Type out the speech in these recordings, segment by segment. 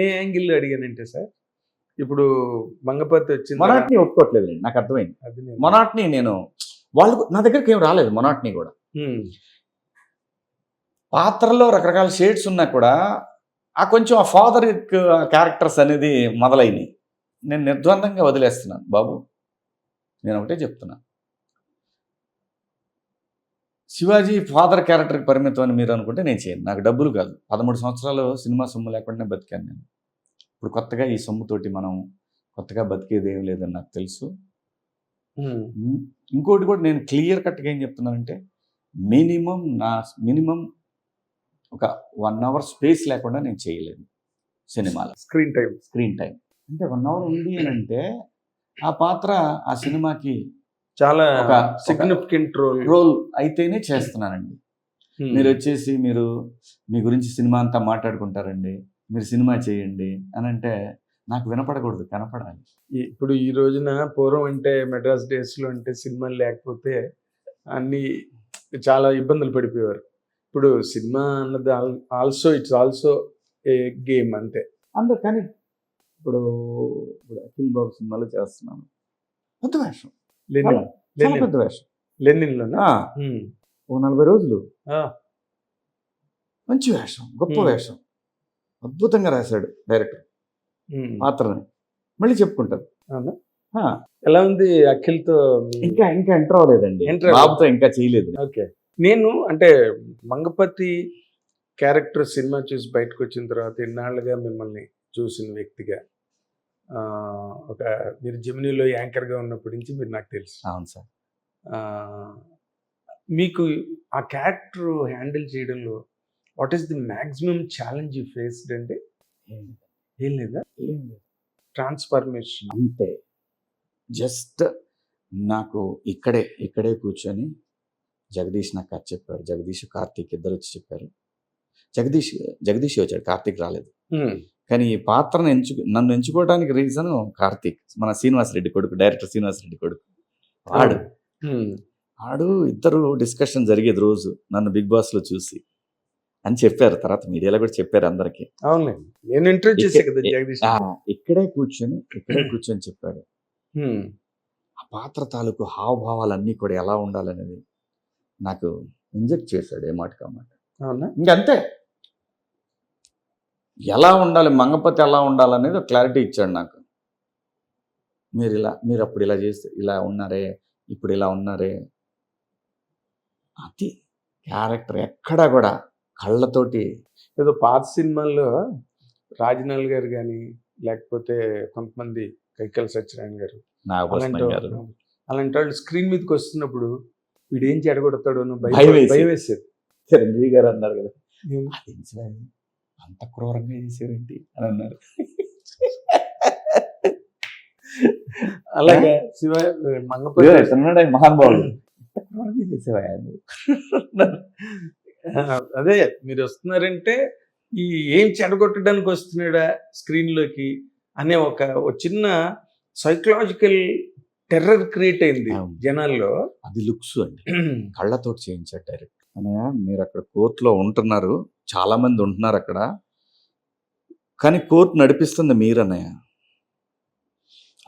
ఏ angle అడిగానంటే sir? ఇప్పుడు మంగపతి వచ్చింది మొనాట్ని ఒప్పుకోవట్లేదు నాకు అర్థమైంది. అది నేను- మొనాట్ని నేను వాళ్ళు నా దగ్గరికి ఏం రాలేదు మొనాట్ని కూడా. పాత్రలో రకరకాల షేడ్స్ ఉన్నా కూడా ఆ కొంచెం ఆ ఫాదర్ క్యారెక్టర్స్ అనేది మొదలైనవి నేను నిర్ద్వందంగా వదిలేస్తున్నాను బాబు. నేను ఒకటే చెప్తున్నా. శివాజీ ఫాదర్ క్యారెక్టర్కి పరిమితం అని మీరు అనుకుంటే నేను చేయను. నాకు డబ్బులు కాదు. పదమూడు సంవత్సరాలు సినిమా సొమ్ము లేకుండా బతికాను నేను. ఇప్పుడు కొత్తగా ఈ సొమ్ముతోటి మనం కొత్తగా బతికేది ఏం లేదని నాకు తెలుసు. ఇంకోటి కూడా నేను క్లియర్ కట్గా ఏం చెప్తున్నానంటే మినిమం నా మినిమం ఒక వన్ అవర్ స్పేస్ లేకుండా నేను చేయలేను సినిమాలో. స్క్రీన్ టైం స్క్రీన్ టైం అంటే వన్ అవర్ ఉంది అని అంటే ఆ పాత్ర ఆ సినిమాకి చాలా ఒక- సిగ్నిఫికెంట్ రోల్ రోల్ అయితేనే చేస్తున్నానండి మీరు వచ్చేసి మీరు మీ గురించి సినిమా అంతా మాట్లాడుకుంటారండి. మీరు సినిమా చేయండి అని అంటే నాకు వినపడకూడదు కనపడాలి. ఇప్పుడు ఈ రోజున పూర్వం అంటే మెడ్రాస్ డేస్లో అంటే సినిమాలు లేకపోతే అన్ని చాలా ఇబ్బందులు పడిపోయేవారు. ఇప్పుడు సినిమా అన్నది also it's also a game అంతే. అందరు కానీ ఇప్పుడు ఇప్పుడు అఖిల్ బాబు సినిమాలో చేస్తున్నాను. పెద్ద వేషం. లెనిన్ చాలా లెనిన్. పెద్ద వేషం. లెనిన్ ఓ నలభై రోజులు. మంచి వేషం గొప్ప. వేషం. అద్భుతంగా రాశాడు డైరెక్టర్. ఉమ్. పాత్రని. మళ్ళీ చెప్పుకుంటారు ఎలా ఉంది అఖిల్తో మీ- ఇంకా ఇంకా ఎంటర్ అవ్వలేదండి. బాబుతో ఇంకా చేయలేదు. ఓకే. నేను అంటే మంగపతి క్యారెక్టర్ సినిమా చూసి బయటకు వచ్చిన తర్వాత ఎన్నాళ్ళుగా మిమ్మల్ని చూసిన వ్యక్తిగా? ఒక మీరు జమినీలో యాంకర్గా ఉన్నప్పటి నుంచి మీరు నాకు తెలుసు. అవును సార్. మీకు ఆ క్యారెక్టర్ హ్యాండిల్ చేయడంలో what is the maximum challenge you faced అంటే? ఏం లేదా. ఏం లేదు. ట్రాన్స్ఫర్మేషన్. అంతే. జస్ట్ నాకు ఇక్కడే ఇక్కడే కూర్చొని జగదీష్ నాకు కథ చెప్పాడు. జగదీష్ కార్తీక్ ఇద్దరు వచ్చి చెప్పారు. జగదీష్ జగదీష్ వచ్చాడు. కార్తీక్ రాలేదు. కానీ ఈ పాత్రను ఎంచు నన్ను ఎంచుకోవడానికి రీజన్ కార్తీక్ మన శ్రీనివాస్ రెడ్డి కొడుకు డైరెక్టర్ శ్రీనివాస్ రెడ్డి కొడుకు. వాడు. ఆడు ఇద్దరు డిస్కషన్ జరిగేది రోజు నన్ను బిగ్ బాస్లో చూసి. అని చెప్పారు తర్వాత మీడియాలో కూడా చెప్పారు అందరికి. ఇక్కడే కూర్చొని ఇక్కడే కూర్చొని చెప్పాడు. ఆ పాత్ర తాలూకు హావభావాలన్నీ కూడా ఎలా ఉండాలనేది నాకు ఇంజెక్ట్ చేశాడు ఏ మాట. కామాట ఇంకంతే. ఎలా ఉండాలి మంగపతి ఎలా ఉండాలనేది క్లారిటీ ఇచ్చాడు నాకు. మీరు ఇలా మీరు అప్పుడు ఇలా చేస్తే ఇలా ఉన్నారే ఇప్పుడు ఇలా ఉన్నారే. అది క్యారెక్టర్ ఎక్కడా కూడా కళ్ళతోటి. ఏదో పాత సినిమాల్లో రాజనాల్ గారు కానీ లేకపోతే కొంతమంది కైకల్ సత్యనారాయణ గారు అలాంటి వాళ్ళు- స్క్రీన్ మీదకి వస్తున్నప్పుడు వీడు ఏం చెడగొడతాడు భయం భయం వేసి. భయం వేసేది చిరంజీవి గారు అన్నారు కదా. అంత క్రూరంగా చేశారేంటి అని అన్నారు. అలాగే శివ ఉన్నాడు మహానుభావుడు. ఇంత క్రూరంగా చేసేవా అదే మీరు వస్తున్నారంటే ఈ ఏం చెడగొట్టడానికి వస్తున్నాడా స్క్రీన్లోకి అనే ఒక చిన్న సైకలాజికల్ టెర్రర్ క్రియేట్ అయింది. జనాల్లో. అది లుక్స్ అండి. కళ్ళతోటి చేయించాడు డైరెక్ట్. అన్నయ్య మీరు అక్కడ కోర్టులో ఉంటున్నారు. చాలా మంది ఉంటున్నారు అక్కడ. కానీ కోర్టు నడిపిస్తుంది మీరు అన్నయ్య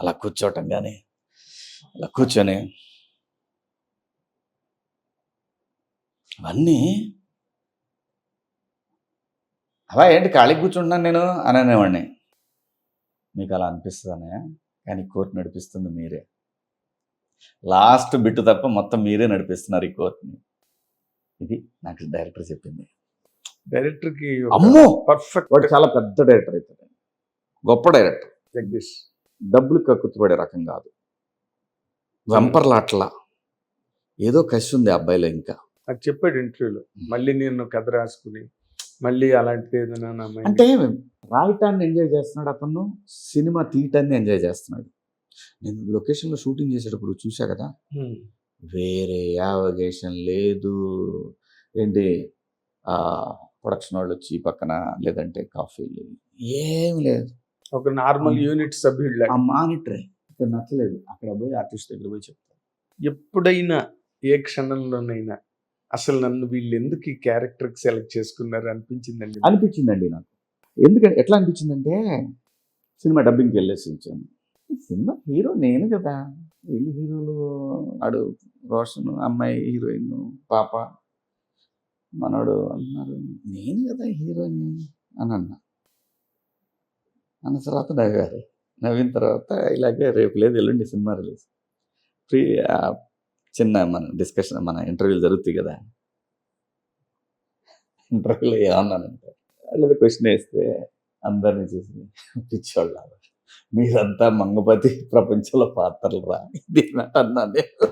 అలా కూర్చోవటం కానీ అలా కూర్చొని అవన్నీ అవా ఏంటి ఖాళీ కూర్చుంటున్నాను నేను? అని అనేవాడిని. మీకు అలా అనిపిస్తుంది అన్నయ్య? కానీ కోర్టు నడిపిస్తుంది మీరే. లాస్ట్ బిట్టు తప్ప మొత్తం మీరే నడిపిస్తున్నారు ఈ కోర్టుని. ఇది నాకు డైరెక్టర్ చెప్పింది. డైరెక్టర్కి అమ్మో! పర్ఫెక్ట్ వాడు చాలా పెద్ద డైరెక్టర్ అవుతాడు గొప్ప డైరెక్టర్. జగదీష్. డబ్బులు కక్కుతుపడే రకం కాదు. వెంపర్లాట్లా ఏదో కసి ఉంది అబ్బాయిలో ఇంకా. నాకు చెప్పాడు ఇంటర్వ్యూలో. మళ్ళీ నేను కథ రాసుకుని మళ్ళీ అలాంటిది ఏదైనా అంటే రాయటాన్ని ఎంజాయ్ చేస్తున్నాడు అతను సినిమా తీయటాన్ని ఎంజాయ్ చేస్తున్నాడు. నేను లొకేషన్లో షూటింగ్ చేసేటప్పుడు చూసా కదా. వేరే యావగేషన్ లేదు. ఏంటి? ప్రొడక్షన్ వాళ్ళు వచ్చి పక్కన లేదంటే కాఫీలు ఏం లేదు. ఒక నార్మల్ యూనిట్ సభ్యుడు ఆ మానిటరే ఇక్కడ నచ్చలేదు. అక్కడ పోయి ఆర్టిస్ట్ దగ్గర పోయి చెప్తాను ఎప్పుడైనా ఏ క్షణంలోనైనా అసలు నన్ను వీళ్ళు ఎందుకు ఈ క్యారెక్టర్ సెలెక్ట్ చేసుకున్నారు అనిపించిందండి అనిపించిందండి నాకు. ఎందుకంటే ఎట్లా అనిపించిందంటే సినిమా డబ్బింగ్కి వెళ్ళేసి ఈ సినిమా హీరో నేను కదా. వీళ్ళు హీరోలు ఆడు రోషన్ అమ్మాయి హీరోయిన్ పాప. మనోడు అన్నారు నేను కదా హీరోని అని అన్నా. అన్న తర్వాత నవ్వారు నవ్విన తర్వాత ఇలాగే రేపు లేదు ఎల్లుండి సినిమా రిలీజ్. ఫ్రీ చిన్న మన డిస్కషన్ మన ఇంటర్వ్యూలు జరుగుతాయి కదా. ఇంటర్వ్యూలో ఏమన్నానంటే వాళ్ళు క్వశ్చన్ వేస్తే అందరిని చూసి పిచ్చోళ్ళు మీరంతా మంగపతి ప్రపంచంలో పాత్రలు రా. అన్నా నేను.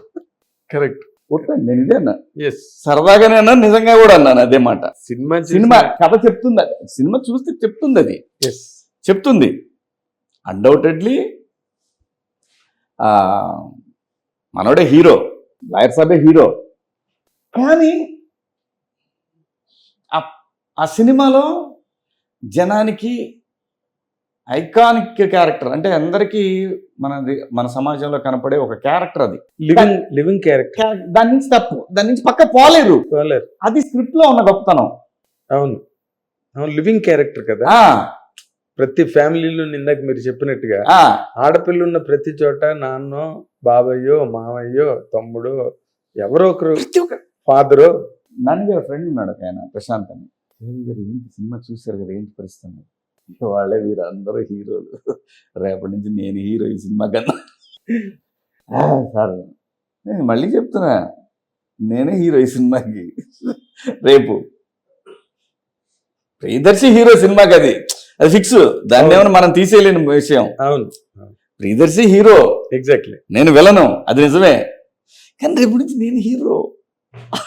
కరెక్ట్. కొట్టండి నేను ఇదే అన్నా. సరదాగానే అన్నా నిజంగా కూడా అన్నాను అదే మాట. సినిమా సినిమా కథ చెప్తుంది అది. సినిమా చూస్తే చెప్తుంది అది. ఎస్ చెప్తుంది. అన్డౌటెడ్లీ మనోడే హీరో లాయర్ సాబే హీరో. కానీ ఆ సినిమాలో జనానికి ఐకానిక్ క్యారెక్టర్ అంటే అందరికీ మన మన సమాజంలో కనపడే ఒక క్యారెక్టర్ అది. లివింగ్ లివింగ్ క్యారెక్టర్ క్యా- దాని నుంచి తప్పు దాని నుంచి పక్క పోలేరు అది స్క్రిప్ట్లో ఉన్న గొప్పతనం. అవును. అవును లివింగ్ క్యారెక్టర్ కదా. ప్రతి ఫ్యామిలీలో ఇందాక మీరు చెప్పినట్టుగా ఆడపిల్ల ఉన్న ప్రతి చోట నాన్నో బాబయ్యో మావయ్యో తమ్ముడు ఎవరో ఒకరు ఫాదరు. నన్ను ఫ్రెండ్ ఉన్నాడు ఒక ఆయన ప్రశాంత్ అని. "ఏయ్ గారు ఏంటి సినిమా చూశారు కదా ఏంటి పరిస్థితి అన్నాడు. "ఇక వాళ్ళే వీరు అందరూ హీరోలు. రేపటి నుంచి నేను హీరో ఈ సినిమా కన్నా. "ఆ, సార్. నేను మళ్ళీ చెప్తున్నా. నేనే హీరో ఈ సినిమాకి. రేపు. ప్రియదర్శి హీరో సినిమాకి అది. అది ఫిక్స్. దాన్ని ఏమైనా మనం తీసేయలేని విషయం. అవును. ప్రియదర్శి హీరో. ఎగ్జాక్ట్లీ నేను విలను. అది నిజమే. కానీ రేపు నుంచి నేను హీరో.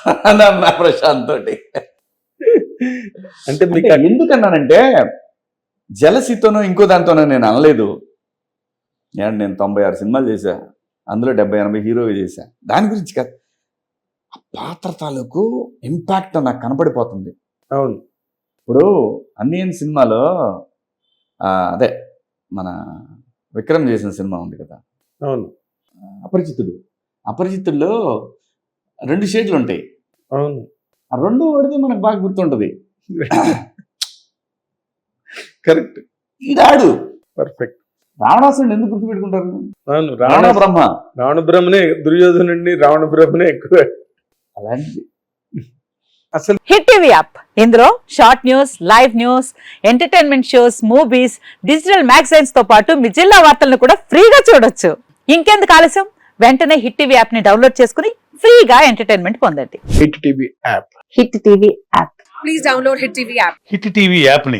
అని అన్నా ప్రశాంత్ తోటి. అంటే మీకు అంటే ఎందుకన్నానంటే జలసితోనో ఇంకో దాంతోనో నేను అనలేదు. ఏమంటే నేను తొంభై ఆరు సినిమాలు చేశా. అందులో డెబ్బై ఎనభై హీరోగా చేశా. దాని గురించి కాదు. ఆ పాత్ర తాలూకు ఇంపాక్ట్ నాకు కనపడిపోతుంది. అవును. ఇప్పుడు అన్నియన్ సినిమాలో అదే మన విక్రమ్ చేసిన సినిమా ఉంది కదా. అవును. అపరిచితుడు. అపరిచితుల్లో రెండు షేడ్లు ఉంటాయి అవును. ఆ రెండు పడితే మనకు బాగా గుర్తుంటది. కరెక్ట్. ఈడాడు పర్ఫెక్ట్. రావణాసురుడు ఎందుకు గుర్తుపెట్టుకుంటారు? అవును రావణ బ్రహ్మ రావణ బ్రహ్మనే దుర్యోధనుడిని రావణ బ్రహ్మనే ఎక్కువ. అలాంటిది. అసలు హిట్ టీవీ యాప్. ఇందులో short news live news entertainment shows movies digital మ్యాగజైన్స్తో పాటు మీ జిల్లా వార్తలను కూడా ఫ్రీగా చూడొచ్చు. ఇంకెందుకు ఆలస్యం? వెంటనే హిట్ టీవీ యాప్ని డౌన్లోడ్ చేసుకుని ఫ్రీగా ఎంటర్టైన్మెంట్ పొందండి. Hit TV app. Hit TV app. Please download Hit TV app. Hit TV యాప్ని